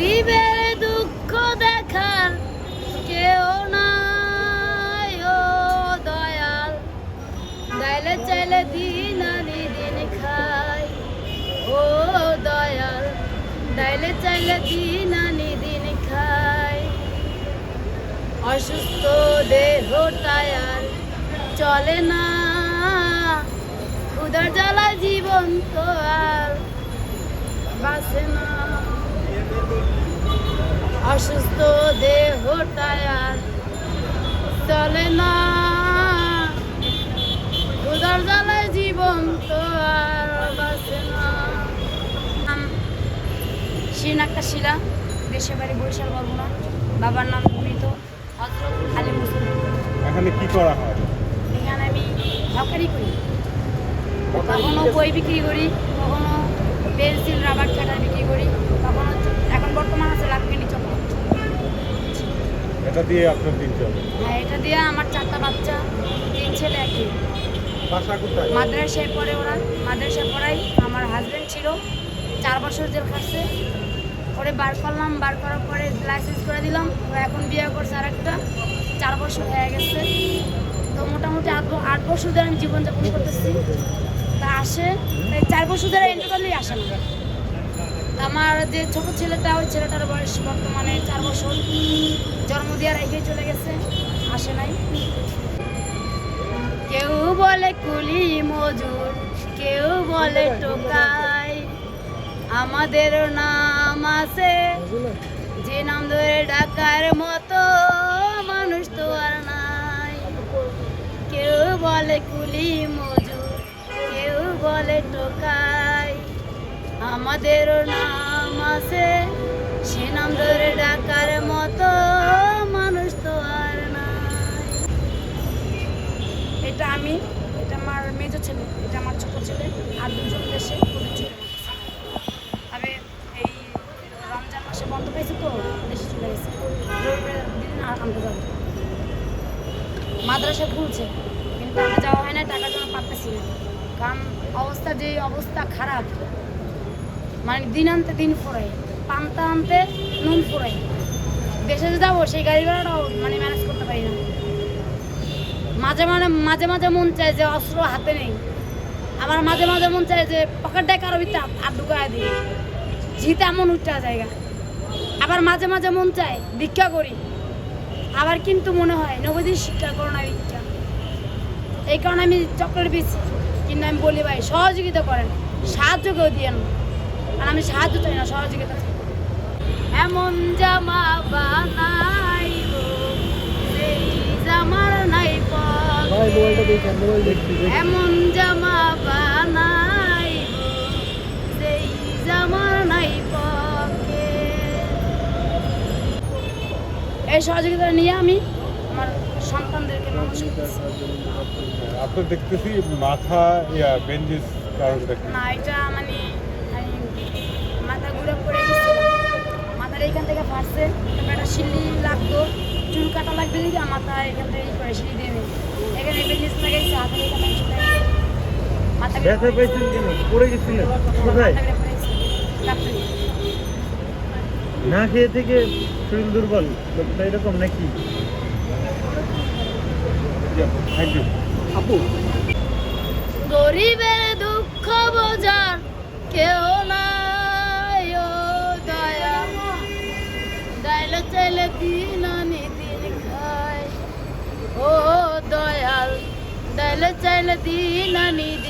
গরিবের দুঃখ দেখার কেউ নাই, ও দয়াল। ডাইলে চাইলে দিন আনি দিন খাই, ও দয়াল। ডাইলে চাইলে দিন আনি দিন খাই। অসুস্থ দেহ টায়ার চলে না ক্ষুদার জ্বালা জীবন তো আর বাসে না। অসুস্থ দেহ টায়ার চলে না। জ্বালায় জীবন তো আর না। শিন শিলা দেশের বাড়ি বরিশাল বলব বাবার নাম মৃত হজরত আলী মুসলিম। এখানে কি করা হয়? এখানে আমি হকারি করি। কখনো বই বিক্রি করি কখনো পেন্সিল রাবার কাটার বিক্রি করি কখনো এখন বর্তমান আছে লাভকেনি চকলেট এটা দিয়ে আপনার দিন চলে হ্যাঁ এটা দিয়ে আমার চারটা বাচ্চা তিন ছেলে একই বাসা কোথায়? মাদ্রাসায় পড়ে ওরা। মাদ্রাসায় পড়াই আমার হাজব্যান্ড ছিল চার বছর জেল খাটছে। পরে বার করলাম বার করার পরে লাইসেন্স করে দিলাম। ও এখন বিয়ে করছে আর একটা চার বছর হয়ে গেছে। তো মোটামুটি আট আট বছর ধরে আমি জীবনযাপন করতেছি। তা আসে চার বছর ধরে এন্টার করলেই আসে না। আমার যে ছোট ছেলেটা, ওই ছেলেটার বয়স বর্তমানে চার বছর। জন্ম দিয়ে রেখে চলে গেছে, আসে নাই। কেউ বলে কুলি মজুর, কেউ বলে টোকাই। আমাদের নাম আছে, যে নাম ধরে ডাকার মতো মানুষ তো আর নাই। কেউ বলে কুলি মজুর, কেউ বলে টোকাই। আমাদের নাম আছে। সে নাম ধরে ডাকার মতো মানুষ তো আর নাই। এটা আমি, এটা আমার মেজো ছেলে, এটা আমার ছোট ছেলে, আর দুজন দেশে আমি এই রমজান মাসে বন্ধ পেয়েছি তো, দেশে চলে গেছে। দিন আর মাদ্রাসা খুলছে, কিন্তু আমরা যাওয়া হয় না, টাকার জন্য পারতেছি না। কারণ অবস্থা যে অবস্থা খারাপ মানে দিন আনতে দিন ফুরাই, পান্তা আনতে নুন ফুরাই। দেশে যে যাব, সেই গাড়ি ভাড়াটাও মানে ম্যানেজ করতে পারি না। মাঝে মাঝে মাঝে মাঝে মন চায় যে অস্ত্র হাতে নেই। আমার মাঝে মাঝে মন চায় যে পকেটটায় কারও ভিতরে হাত ঢুকায় দিই। জিতে এমন উঠা জায়গা। আবার মাঝে মাঝে মন চায় ভিক্ষা করি। আবার কিন্তু মনে হয় নবীদের শিক্ষা, করোনা ভিক্ষা। এই কারণে আমি চকলেট বেশি কিন্তু আমি বলি ভাই, সহযোগিতা করেন, সাহায্য কেউ দিয়ে না। আর আমি সাহায্য চাই না সহযোগিতা এমন জামা বানাইব সেই জামার নাই এমন জামা বানাইব সেই জামার নাই এই সহযোগিতা নিয়ে আমি আমার সন্তানদেরকে মানুষ করতেছি আপনার দেখতেছি মাথা ইয়া বেঞ্জিস কারণটা না এটা মানে মাথা ঘুরে পড়ে গেছিলাম মাথার এইখান থেকে ফাটছে তারপর একটা সিলি লাগতো চুল কাটা লাগবে দেখি আমার মাথা এখান থেকে ই করে সিলি দিয়ে নেই এখানে বেঞ্চিস লাগাইছে হাতের এখানে ব্যথা পাইছেন কেন? পড়ে গেছিলেন? কোথায়। না খেয়ে থেকে শরীর দুর্বল? ব্যাপারটা এরকম নাকি? আপু। গরিবের দুঃখ বোঝার ও দয়াল